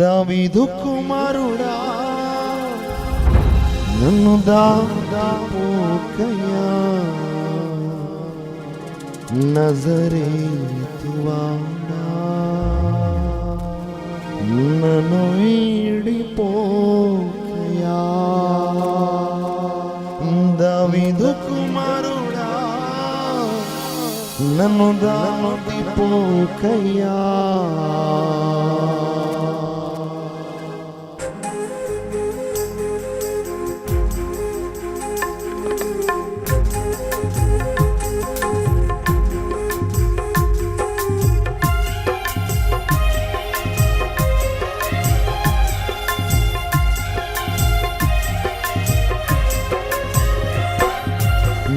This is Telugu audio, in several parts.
దావీదు కుమారుడా నన్ను దాపోకయ్యా నజరేతువాడా నన్ను వీడిపోకయ్యా. దావీదు కుమారుడా నన్ను దాటిపోకయ్యా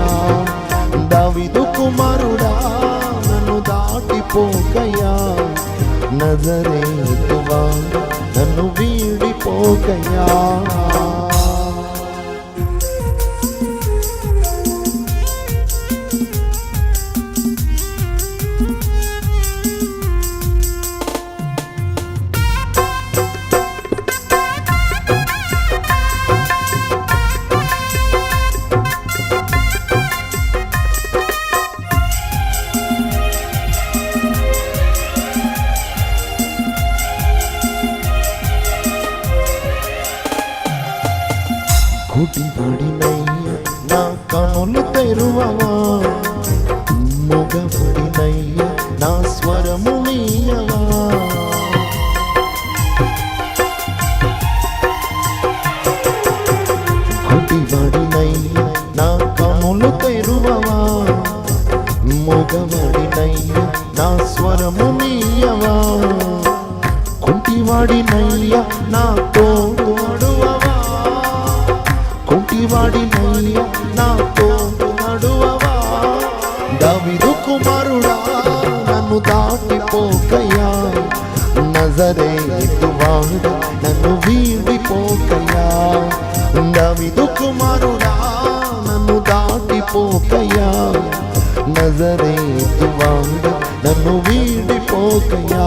వీడిపోకయా దావిదు కుమారుడా నన్ను దాటిపోకయ్యా. నజరేతువాడు నన్ను వీడిపోకయ్యా. తెరువవా మొగబడినయ్య నా స్వరము నీయవా? గుడిబడినయ్య నా కనులు తెరువవా? మొగబడినయ్య నా స్వరము నీయవా? కుంటివాడినయ్యా నా తోడు అడువవా కుంటివాడినయ్యా నా నజరేతువాడు నన్ను వీడిపోకయ్యా. నవిదు కుమారుడా నన్ను దాటిపోకయ్యా. నజరేతువాడు నన్ను వీడిపోకయ్యా.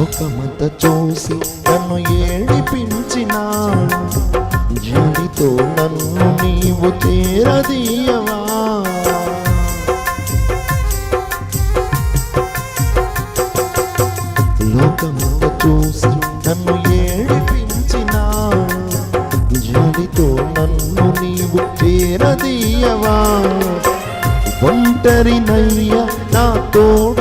లోకమంత చూసి నన్ను ఏడిపించిన జాడితో నన్ను నీవు తీరదీయవా లోకమంత చూసి నన్ను ఏడిపించిన జాడితో నన్ను నీవు చేరదీయవా? ఒంటరినయ్య నా తోడు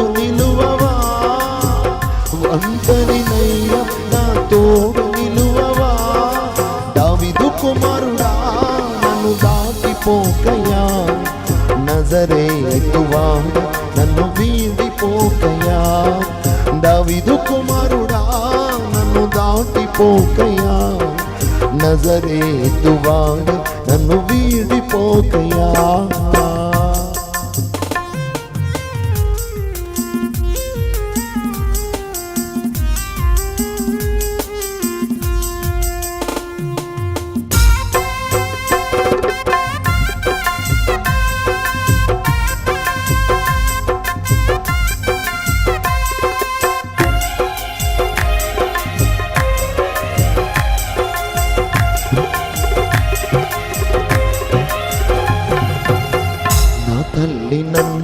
నన్ను వీడిపోకయా దావిదు కుమారుడా నన్ను దాటిపోకయా నజరేతువాడు నన్ను వీడిపోకయా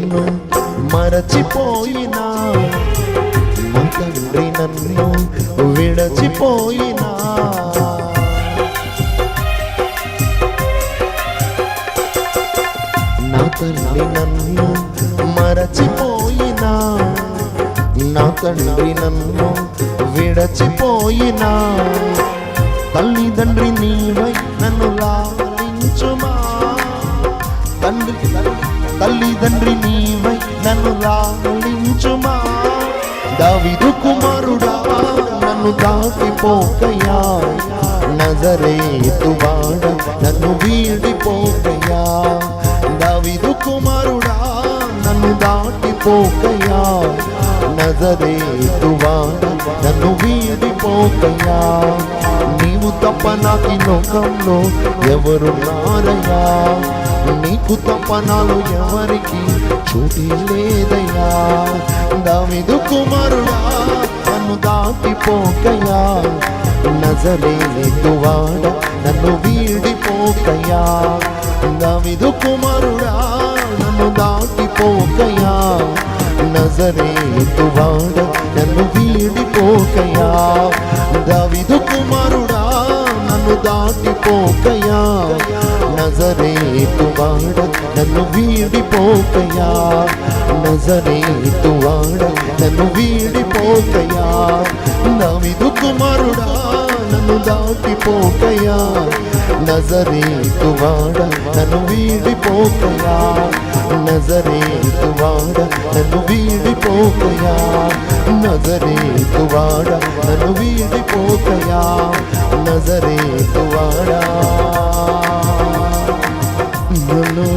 నన్ను మరచిపోయినా. నా తండ్రి నన్ను విడచిపోయినా. నా తల్లి నన్ను మరచిపోయినా. నా తండ్రి నన్ను విడచిపోయినా. తల్లిదండ్రి నీవై నన్ను లాలించుమా తండ్రి తల్లిదండ్రి నీవై నన్ను రాణించుమా? దావిదు కుమారుడా నన్ను దాటిపోకయా నజరేతువాడ నన్ను వీడిపోకయా దావిదు కుమారుడా నన్ను దాటిపోకయా నజరేతువాడ నన్ను వీడిపోకయా నీవు తప్ప నాకు ఈ లోకంలో ఎవరున్నారయ్యా నీకు తపనాలు ఎవరికి చూటి లేదయ్యా? దావిదు కుమారుడా నన్ను దాటిపోకయా నజరేతువాడ నన్ను వీడిపోకయ్యా. దావిదు కుమారుడా నన్ను దాటిపోకయా నజరేతువాడ నన్ను వీడిపోకయ్యా. దావిదు కుమారుడా నన్ను దాటిపోకయ్యా. నజరేతువాడ నన్ను వీడిపోకయా నజరేతువాడ నన్ను వీడిపోకయా దావిదు కుమారుడా నన్ను దాటిపోకయా నజరేతువాడ నన్ను వీడిపోకయా నజరేతువాడ నన్ను విడిపోకయా నజరేతువాడ నన్ను విడిపోకయా నజరేతువాడా నన్ను